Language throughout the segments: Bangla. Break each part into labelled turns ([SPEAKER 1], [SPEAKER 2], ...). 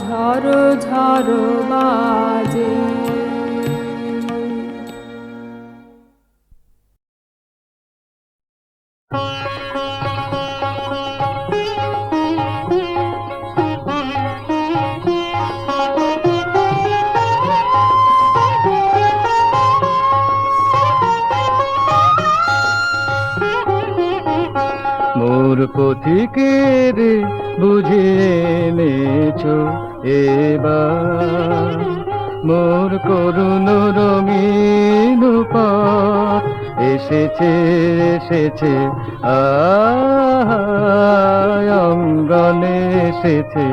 [SPEAKER 1] ঝড় ঝড়
[SPEAKER 2] পথিকের বুঝে এনেছ এবার। মোর করুণ রঙিন এসেছে এসেছে আয় অঙ্গনে এসেছে।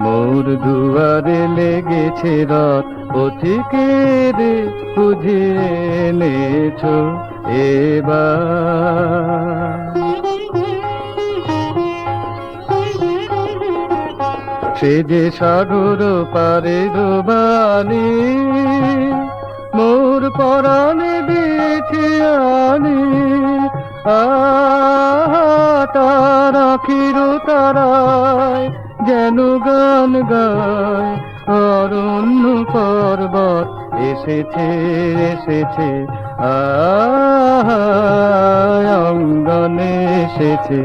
[SPEAKER 2] মোর দুয়ারে লেগেছে রথ, পথিকের বুঝে এনেছ এবার। সে যে সাগর পারে ডোবানি মোর পরাণে দিয়েছে আনি। তার আখির তারায় যেন গান গায়। অরণ্য পর্বত এসেছে এসেছে আয় অঙ্গনে এসেছে।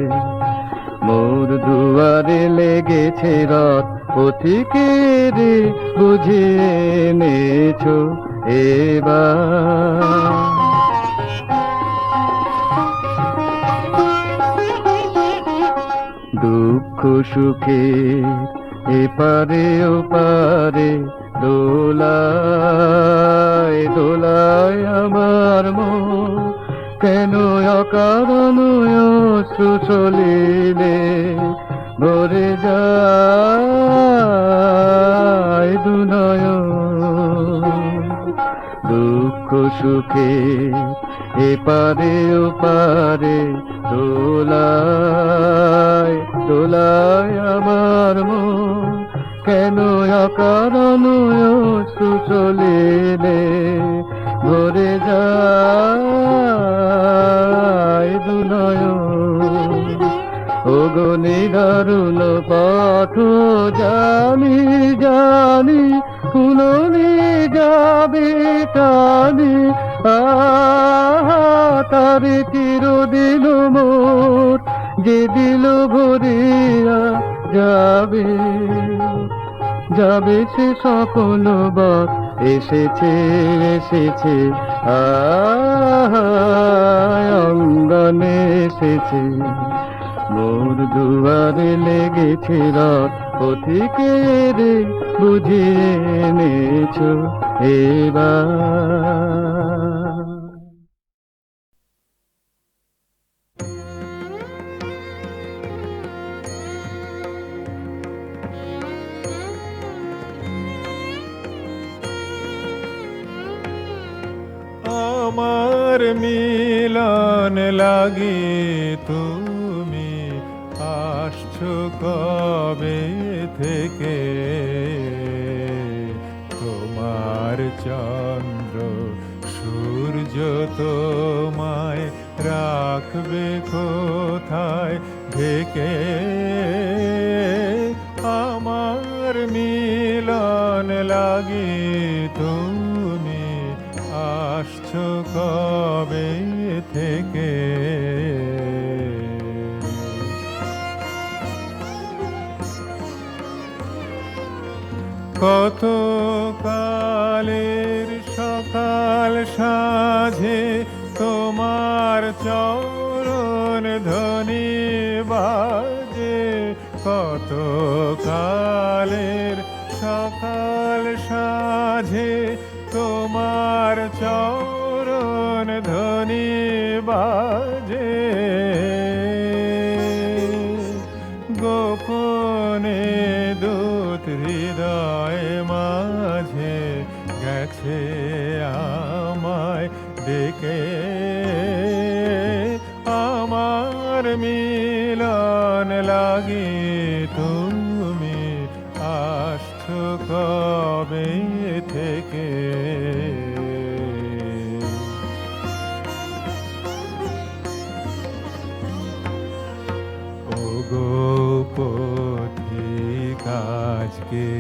[SPEAKER 2] মোর দুয়ারে লেগেছে রথ, পথিকের বুঝে এনেছ এবার। দুঃখ সুখে এপারে ওপারে দোলায় দোলায় আমার মন। কেন অকারণ সুসলিলে ভরে যায় দুনয়। দুঃখ সুখে এপারে ওপারে দোলায় দোলায় আমার মন। কেন অকারণ দুনয় ওগনি দারুণ পথ জানি জানি ফুলনি যাবে টানি। তার চিরদিন মোর যে দিল ভরিয়া যাবে। যাবে সে সকল বক এসেছে এসেছে। আয় অঙ্গনে এসেছে। মোর দুয়ারে লেগেছে রথ পথিকের বুঝিয়ে এনেছ এবার।
[SPEAKER 3] আমার মিলন লাগি তুমি আসছো কবে থেকে? তোমার চন্দ্র সূর্য তোমায় রাখবে কোথায় ঢেকে? আমার মিলন লাগি তুমি আসছো কবে থেকে? কত কালের সকাল সাঝে তোমার চরণ ধ্বনি বাজে। কত কালের সকাল সাঝে তোমার ধ্বনি বাজে। গোপনে দূত হৃদয় মাঝে গেছে আমায় ডেকে। আমার মিলন লাগি
[SPEAKER 1] 게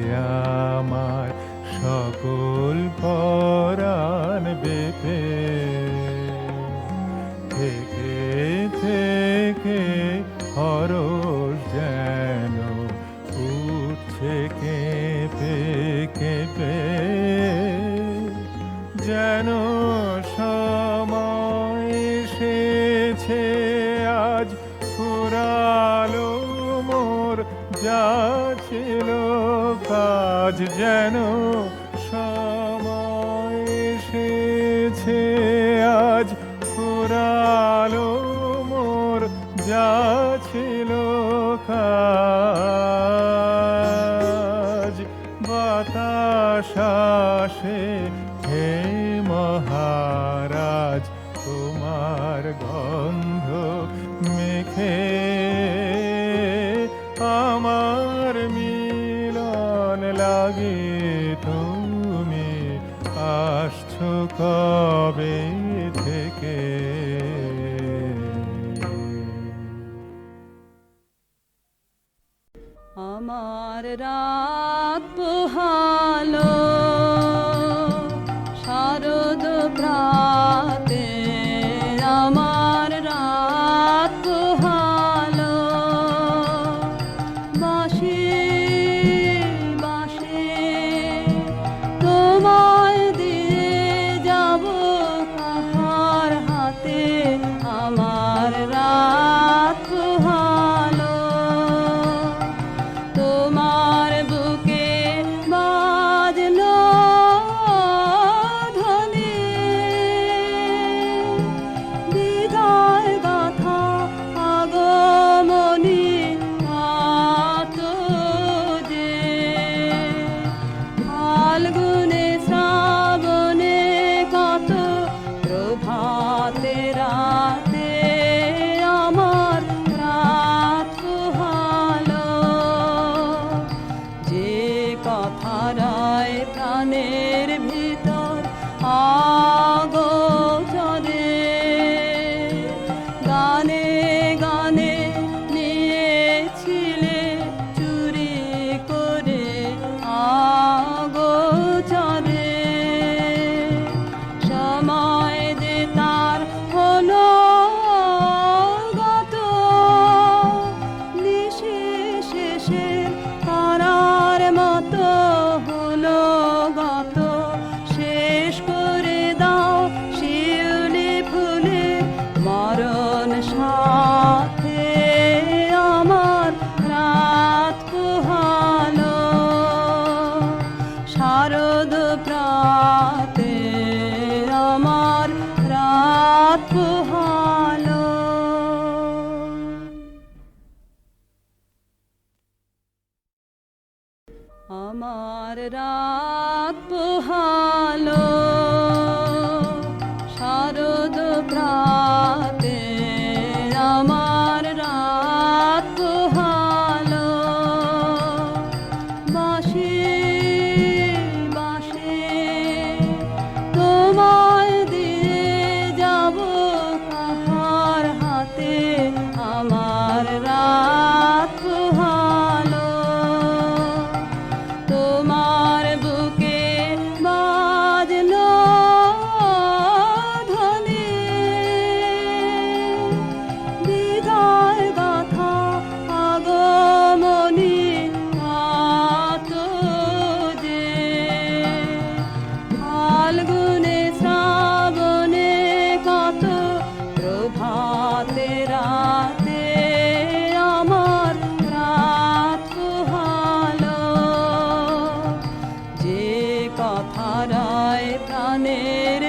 [SPEAKER 1] প্রাণের